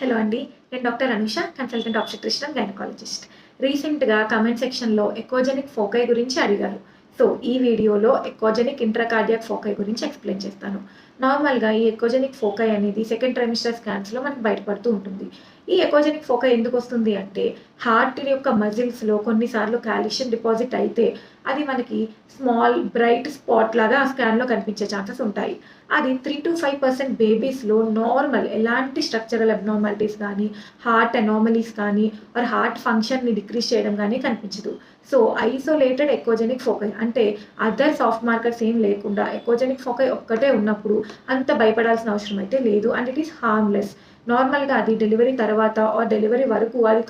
Hello అండి. నేను doctor Anusha consultant obstetrician gynaecologist రీసెంట్గా కమెంట్ సెక్షన్లో ఎకోజెనిక్ ఫోకై గురించి అడిగారు. సో ఈ వీడియోలో ఎకోజెనిక్ ఇంట్రాకార్డియాక్ ఫోకై గురించి ఎక్స్ప్లెయిన్ చేస్తాను. నార్మల్గా ఈ ఎకోజెనిక్ ఫోకై అనేది సెకండ్ ట్రైమిస్టర్ స్కాన్స్లో మనకు బయటపడుతూ ఉంటుంది. ఈ ఎకోజెనిక్ ఫోక ఎందుకు వస్తుంది అంటే హార్ట్ యొక్క మజిల్స్లో కొన్నిసార్లు కాల్షియం డిపాజిట్ అయితే అది మనకి స్మాల్ బ్రైట్ స్పాట్ లాగా ఆ స్కాన్లో కనిపించే ఛాన్సెస్ ఉంటాయి. అది త్రీ టు ఫైవ్ పర్సెంట్ బేబీస్లో నార్మల్ ఎలాంటి స్ట్రక్చరల్ అబ్నార్మాలిటీస్ కానీ హార్ట్ అనామలీస్ కానీ ఆర్ హార్ట్ ఫంక్షన్ని డిక్రీజ్ చేయడం కానీ కనిపించదు. సో ఐసోలేటెడ్ ఎకోజెనిక్ ఫోకై అంటే అదర్ సాఫ్ట్ మార్కర్స్ ఏం లేకుండా ఎకోజెనిక్ ఫోకై ఒక్కటే ఉన్నప్పుడు అంత భయపడాల్సిన అవసరం అయితే లేదు. అండ్ ఇట్ ఈస్ హార్మ్లెస్ నార్మల్గా అది డెలివరీ తర్వాత ఆర్ డెలివరీ వరకు అది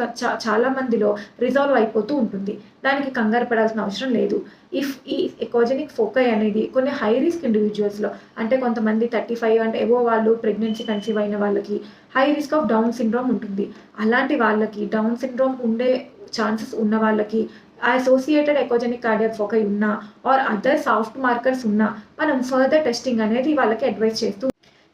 చాలా మందిలో రిజాల్వ్ అయిపోతూ ఉంటుంది. దానికి కంగారు పడాల్సిన అవసరం లేదు. ఇఫ్ ఈ ఎకోజెనిక్ ఫోకై అనేది కొన్ని హై రిస్క్ ఇండివిజువల్స్లో అంటే కొంతమంది థర్టీ ఫైవ్ అండ్ ఏవో వాళ్ళు ప్రెగ్నెన్సీ కన్సీవ్ అయిన వాళ్ళకి high risk of Down syndrome ఉంటుంది. అలాంటి వాళ్ళకి డౌన్ సిండ్రోమ్ ఉండే ఛాన్సెస్ ఉన్న వాళ్ళకి అసోసియేటెడ్ ఎకోజెనిక్ కార్డియాక్ ఫోకై ఉన్నా ఆర్ అదర్ సాఫ్ట్ మార్కర్స్ ఉన్నా మనం ఫర్దర్ టెస్టింగ్ అనేది వాళ్ళకి అడ్వైస్ చేస్తూ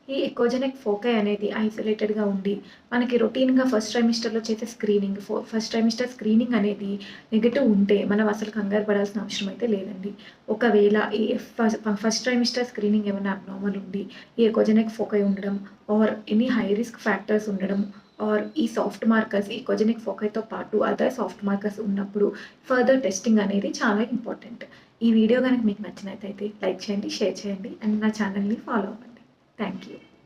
ఈ ఎకోజెనిక్ ఫోకై అనేది ఐసోలేటెడ్గా ఉండి మనకి రొటీన్గా ఫస్ట్ ట్రైమిస్టర్లో చేసే స్క్రీనింగ్ ఫో ఫస్ట్ ట్రైమిస్టర్ స్క్రీనింగ్ అనేది నెగిటివ్ ఉంటే మనం అసలు కంగారు పడాల్సిన అవసరం అయితే లేదండి. ఒకవేళ ఈ ఫస్ట్ ఫస్ట్ ట్రైమిస్టర్ స్క్రీనింగ్ ఏమైనా అబ్నార్మల్ ఉండి ఈ ఎకోజెనిక్ ఫోకై ఉండడం or any high risk factors ఉండడం ఆర్ ఈ సాఫ్ట్ మార్కర్స్ ఈ ఎకోజెనిక్ ఫోకైతో పాటు అదర్ సాఫ్ట్ మార్కర్స్ ఉన్నప్పుడు ఫర్దర్ టెస్టింగ్ అనేది చాలా ఇంపార్టెంట్ ఈ వీడియో కనుక మీకు నచ్చినట్లయితే లైక్ చేయండి షేర్ చేయండి అండ్ నా ఛానల్ని ఫాలో అవ్వండి. Thank you.